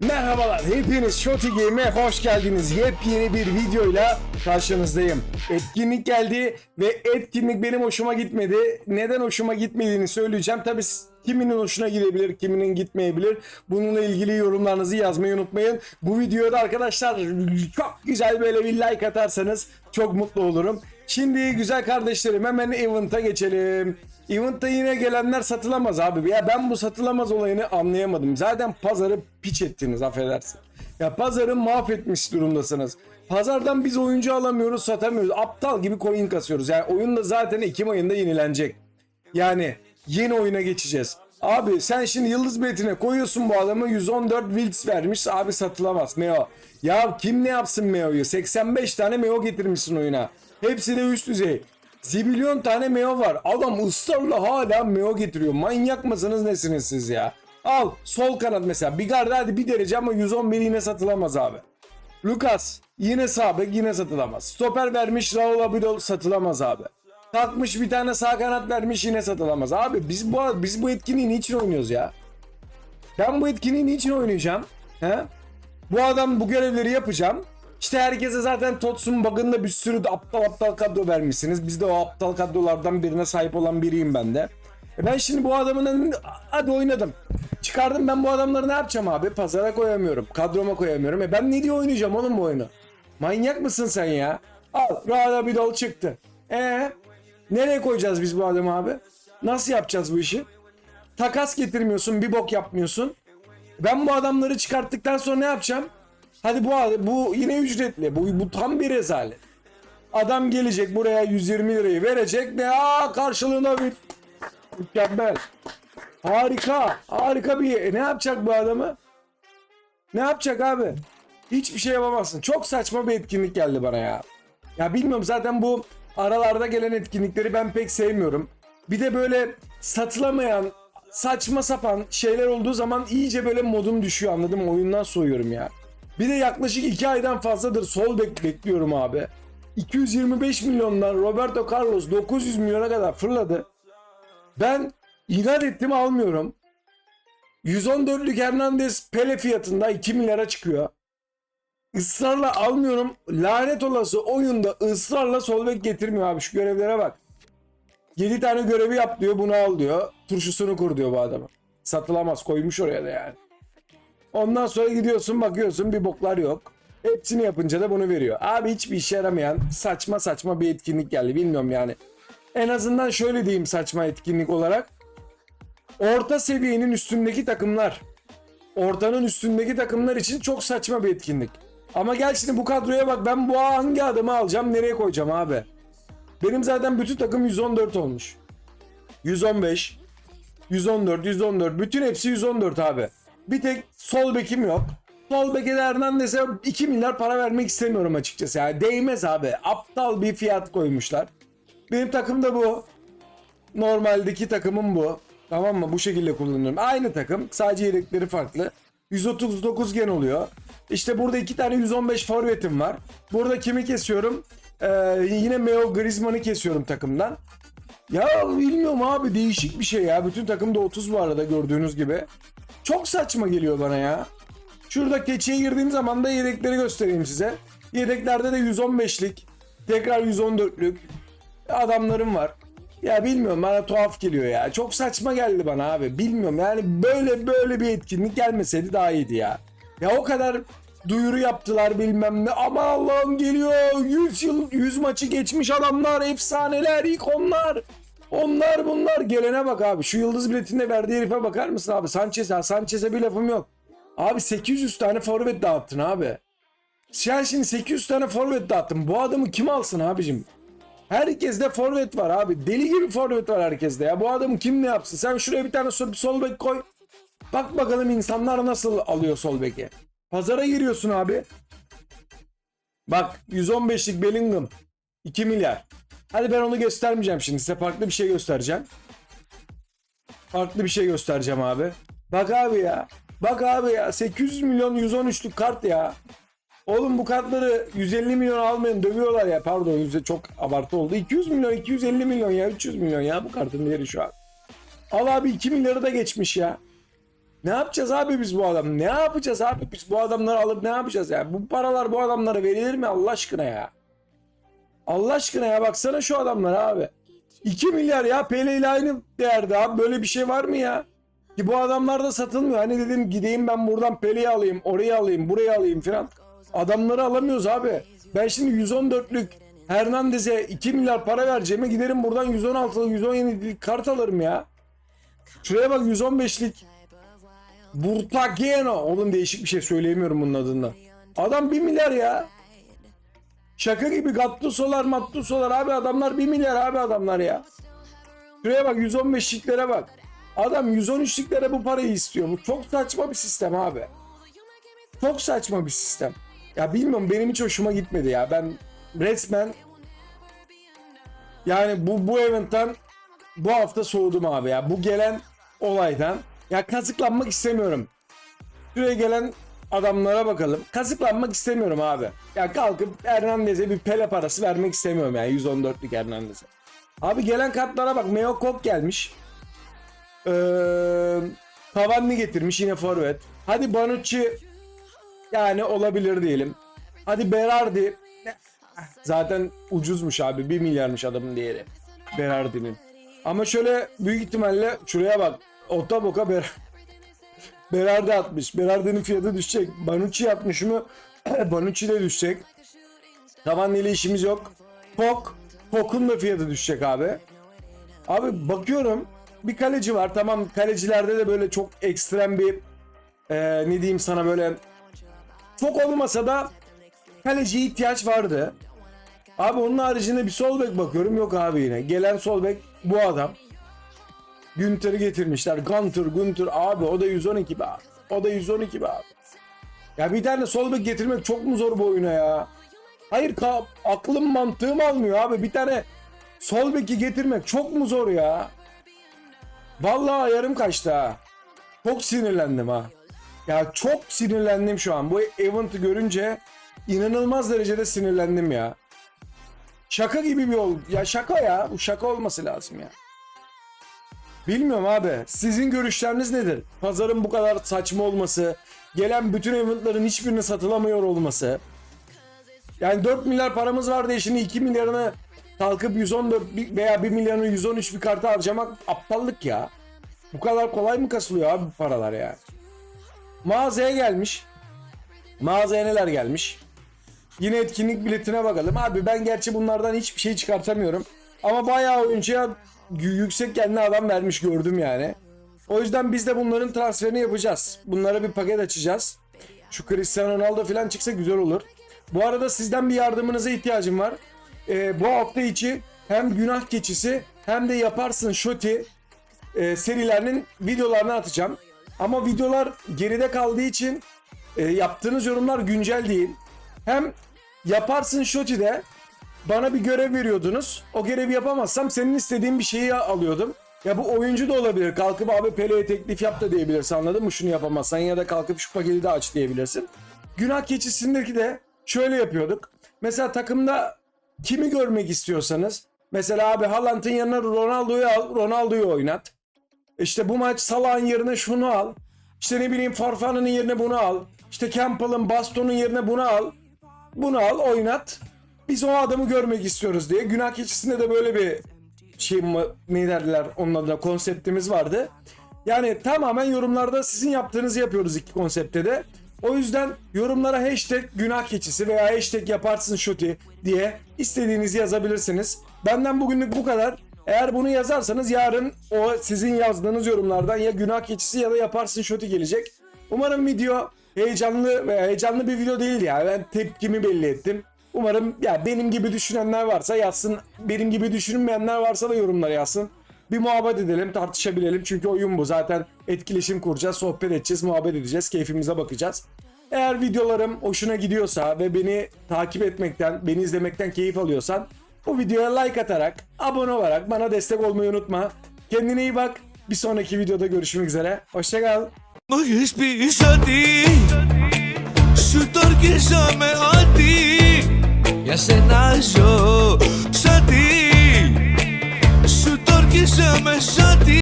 Merhabalar, hepiniz Shoti Game'e hoş geldiniz. Yepyeni bir videoyla karşınızdayım. Etkinlik geldi ve etkinlik benim hoşuma gitmedi. Neden hoşuma gitmediğini söyleyeceğim. Tabi kiminin hoşuna gidebilir, kiminin gitmeyebilir. Bununla ilgili yorumlarınızı yazmayı unutmayın. Bu videoda arkadaşlar çok güzel böyle bir like atarsanız çok mutlu olurum. Şimdi güzel kardeşlerim hemen event'a geçelim. Event'ta yine gelenler satılamaz abi. Ya ben bu satılamaz olayını anlayamadım. Zaten pazarı piç ettiniz affedersin. Ya pazarı mahvetmiş durumdasınız. Pazardan biz oyuncu alamıyoruz, satamıyoruz. Aptal gibi coin kasıyoruz. Yani oyun da zaten Ekim ayında yenilenecek. Yani yeni oyuna geçeceğiz. Abi sen şimdi yıldız biletine koyuyorsun bu adamı 114 Wilds vermiş abi satılamaz Meo. Ya kim ne yapsın Meo'yu 85 tane Meo getirmişsin oyuna. Hepsi de üst düzey. Zibilyon tane Meo var. Adam ısrarla hala Meo getiriyor. Manyak mısınız nesiniz siz ya? Al sol kanat mesela. Bigarda hadi bir derece ama 111 yine satılamaz abi. Lucas yine sağ bek yine satılamaz. Stoper vermiş Raul Abidol satılamaz abi. Kalkmış bir tane sağ kanat vermiş yine satılamaz. Abi biz bu biz bu etkinliği niçin oynuyoruz ya? Ben bu etkinliği niçin oynayacağım? He? Bu adam bu görevleri yapacağım. İşte herkese zaten Totsun bug'ında bir sürü de aptal aptal kadro vermişsiniz. Biz de o aptal kadrolardan birine sahip olan biriyim ben de. E ben şimdi bu adamın hadi oynadım. Çıkardım ben bu adamları ne yapacağım abi? Pazara koyamıyorum. Kadroma koyamıyorum. E ben ne diye oynayacağım oğlum bu oyunu? Manyak mısın sen ya? Al Rada bir dol çıktı. E nereye koyacağız biz bu adamı abi? Nasıl yapacağız bu işi? Takas getirmiyorsun, bir bok yapmıyorsun. Ben bu adamları çıkarttıktan sonra ne yapacağım? Hadi bu bu yine ücretli. Bu, bu tam bir rezalet. Adam gelecek buraya 120 lirayı verecek ve aa karşılığında bir mükemmel. Harika. Harika bir e, ne yapacak bu adamı? Ne yapacak abi? Hiçbir şey yapamazsın. Çok saçma bir etkinlik geldi bana ya. Ya bilmiyorum zaten bu aralarda gelen etkinlikleri ben pek sevmiyorum. Bir de böyle satılamayan saçma sapan şeyler olduğu zaman iyice böyle modum düşüyor anladın mı? Oyundan soğuyorum ya. Bir de yaklaşık 2 aydan fazladır sol bek bekliyorum abi. 225 milyondan Roberto Carlos 900 milyona kadar fırladı. Ben inat ettim almıyorum. 114'lük Hernandez Pele fiyatında 2 milyara çıkıyor. Israrla almıyorum. Lanet olası oyunda ısrarla sol bek getirmiyor abi. Şu görevlere bak. 7 tane görevi yap diyor bunu al diyor. Turşusunu kur diyor bu adama. Satılamaz koymuş oraya da yani. Ondan sonra gidiyorsun bakıyorsun bir boklar yok. Hepsini yapınca da bunu veriyor. Abi hiçbir işe yaramayan saçma saçma bir etkinlik geldi. Bilmiyorum yani. En azından şöyle diyeyim saçma etkinlik olarak. Orta seviyenin üstündeki takımlar. Ortanın üstündeki takımlar için çok saçma bir etkinlik. Ama gel şimdi bu kadroya bak ben bu hangi adamı alacağım nereye koyacağım abi. Benim zaten bütün takım 114 olmuş. 115, 114, 114. Bütün hepsi 114 abi. Bir tek sol bekim yok. Sol beke de Hernandez'e 2 milyar para vermek istemiyorum açıkçası. Yani değmez abi. Aptal bir fiyat koymuşlar. Benim takım da bu. Normaldeki takımım bu. Tamam mı? Bu şekilde kullanıyorum. Aynı takım. Sadece yedekleri farklı. 139 gen oluyor. İşte burada iki tane 115 forvetim var. Burada kimi kesiyorum? Ee, yine Meo Griezmann'ı kesiyorum takımdan. Ya bilmiyorum abi değişik bir şey ya. Bütün takımda 30 bu arada gördüğünüz gibi. Çok saçma geliyor bana ya. Şurada keçiye girdiğim zaman da yedekleri göstereyim size. Yedeklerde de 115'lik, tekrar 114'lük adamlarım var. Ya bilmiyorum bana tuhaf geliyor ya. Çok saçma geldi bana abi. Bilmiyorum yani böyle böyle bir etkinlik gelmeseydi daha iyiydi ya. Ya o kadar duyuru yaptılar bilmem ne. Ama Allah'ım geliyor. 100 yıl 100 maçı geçmiş adamlar, efsaneler, ikonlar. Onlar bunlar gelene bak abi. Şu yıldız biletinde verdiği herife bakar mısın abi? Sanchez, ha, Sanchez'e bir lafım yok. Abi 800 tane forvet dağıttın abi. Sen şimdi 800 tane forvet dağıttın. Bu adamı kim alsın abicim? Herkeste forvet var abi. Deli gibi forvet var herkeste ya. Bu adamı kim ne yapsın? Sen şuraya bir tane sol, bek koy. Bak bakalım insanlar nasıl alıyor sol beki. Pazara giriyorsun abi. Bak 115'lik Bellingham. 2 milyar. Hadi ben onu göstermeyeceğim şimdi. Size farklı bir şey göstereceğim. Farklı bir şey göstereceğim abi. Bak abi ya. Bak abi ya. 800 milyon 113'lük kart ya. Oğlum bu kartları 150 milyon almayın dövüyorlar ya. Pardon yüzde çok abartı oldu. 200 milyon 250 milyon ya 300 milyon ya bu kartın değeri şu an. Al abi 2 milyarı da geçmiş ya. Ne yapacağız abi biz bu adam? Ne yapacağız abi biz bu adamları alıp ne yapacağız ya? Bu paralar bu adamlara verilir mi Allah aşkına ya? Allah aşkına ya baksana şu adamlara abi. 2 milyar ya PL ile aynı değerde abi böyle bir şey var mı ya? Ki bu adamlar da satılmıyor. Hani dedim gideyim ben buradan Pele'yi alayım, orayı alayım, burayı alayım filan. Adamları alamıyoruz abi. Ben şimdi 114'lük Hernandez'e 2 milyar para vereceğime giderim buradan 116'lık 117'lik kart alırım ya. Şuraya bak 115'lik Burtageno. Oğlum değişik bir şey söyleyemiyorum bunun adında. Adam 1 milyar ya. Şaka gibi Gattuso'lar Mattuso'lar abi adamlar 1 milyar abi adamlar ya. Şuraya bak 115'liklere bak. Adam 113'liklere bu parayı istiyor. Bu çok saçma bir sistem abi. Çok saçma bir sistem. Ya bilmiyorum benim hiç hoşuma gitmedi ya. Ben resmen yani bu bu eventten bu hafta soğudum abi ya. Bu gelen olaydan ya kazıklanmak istemiyorum. Şuraya gelen adamlara bakalım. Kazıklanmak istemiyorum abi. Ya kalkıp Hernandez'e bir pele parası vermek istemiyorum yani 114'lük Hernandez'e. Abi gelen kartlara bak. Meo Kok gelmiş. Ee, Cavani getirmiş yine forvet. Hadi Bonucci yani olabilir diyelim. Hadi Berardi zaten ucuzmuş abi 1 milyarmış adamın değeri. Berardi'nin. Ama şöyle büyük ihtimalle şuraya bak. Ota boka Ber Berardi atmış. Berardi'nin fiyatı düşecek. Bonucci yapmış mı? Bonucci de düşecek. Cavani ile işimiz yok. Kok. Kok'un da fiyatı düşecek abi. Abi bakıyorum bir kaleci var. Tamam kalecilerde de böyle çok ekstrem bir e, ne diyeyim sana böyle çok olmasa da kaleciye ihtiyaç vardı. Abi onun haricinde bir sol bek bakıyorum yok abi yine. Gelen sol bek bu adam. Günter'i getirmişler. Gunter, Gunter abi o da 112 be abi. O da 112 be abi. Ya bir tane sol bek getirmek çok mu zor bu oyuna ya? Hayır ka- aklım mantığım almıyor abi. Bir tane sol beki getirmek çok mu zor ya? Vallahi yarım kaçtı ha. Çok sinirlendim ha. Ya çok sinirlendim şu an. Bu event'ı görünce inanılmaz derecede sinirlendim ya. Şaka gibi bir yol. Ya şaka ya. Bu şaka olması lazım ya. Bilmiyorum abi. Sizin görüşleriniz nedir? Pazarın bu kadar saçma olması, gelen bütün eventların hiçbirini satılamıyor olması. Yani 4 milyar paramız var diye şimdi 2 milyarını kalkıp 114 bir- veya 1 milyarını 113 bir karta harcamak aptallık ya. Bu kadar kolay mı kasılıyor abi bu paralar ya? Mağazaya gelmiş. Mağazaya neler gelmiş? Yine etkinlik biletine bakalım. Abi ben gerçi bunlardan hiçbir şey çıkartamıyorum. Ama bayağı oyuncuya yüksek kendine adam vermiş gördüm yani. O yüzden biz de bunların transferini yapacağız. Bunlara bir paket açacağız. Şu Cristiano Ronaldo falan çıksa güzel olur. Bu arada sizden bir yardımınıza ihtiyacım var. Ee, bu hafta içi hem günah keçisi hem de yaparsın şoti e, serilerinin videolarını atacağım. Ama videolar geride kaldığı için e, yaptığınız yorumlar güncel değil. Hem yaparsın şotide bana bir görev veriyordunuz. O görevi yapamazsam senin istediğin bir şeyi alıyordum. Ya bu oyuncu da olabilir. Kalkıp abi Pele'ye teklif yap da diyebilirsin anladın mı? Şunu yapamazsan ya da kalkıp şu paketi de aç diyebilirsin. Günah keçisindeki de şöyle yapıyorduk. Mesela takımda kimi görmek istiyorsanız mesela abi Haaland'ın yanına Ronaldo'yu al, Ronaldo'yu oynat. İşte bu maç Salah'ın yerine şunu al. İşte ne bileyim Farfan'ın yerine bunu al. İşte Campbell'ın Baston'un yerine bunu al. Bunu al oynat. Biz o adamı görmek istiyoruz diye. Günah keçisinde de böyle bir şey mi- ne derler onun adına konseptimiz vardı. Yani tamamen yorumlarda sizin yaptığınızı yapıyoruz iki konsepte de. O yüzden yorumlara hashtag günah keçisi veya hashtag yaparsın şuti diye istediğinizi yazabilirsiniz. Benden bugünlük bu kadar. Eğer bunu yazarsanız yarın o sizin yazdığınız yorumlardan ya günah keçisi ya da yaparsın şuti gelecek. Umarım video heyecanlı veya heyecanlı bir video değildi ya. Ben tepkimi belli ettim. Umarım ya benim gibi düşünenler varsa yazsın. Benim gibi düşünmeyenler varsa da yorumlara yazsın. Bir muhabbet edelim, tartışabilelim. Çünkü oyun bu. Zaten etkileşim kuracağız, sohbet edeceğiz, muhabbet edeceğiz, keyfimize bakacağız. Eğer videolarım hoşuna gidiyorsa ve beni takip etmekten, beni izlemekten keyif alıyorsan bu videoya like atarak, abone olarak bana destek olmayı unutma. Kendine iyi bak. Bir sonraki videoda görüşmek üzere. Hoşçakal. Μου έχεις πει ότι Σου το ορκίζομαι ότι Για σένα ζω Σ' ότι Σου το ορκίζομαι σ' ότι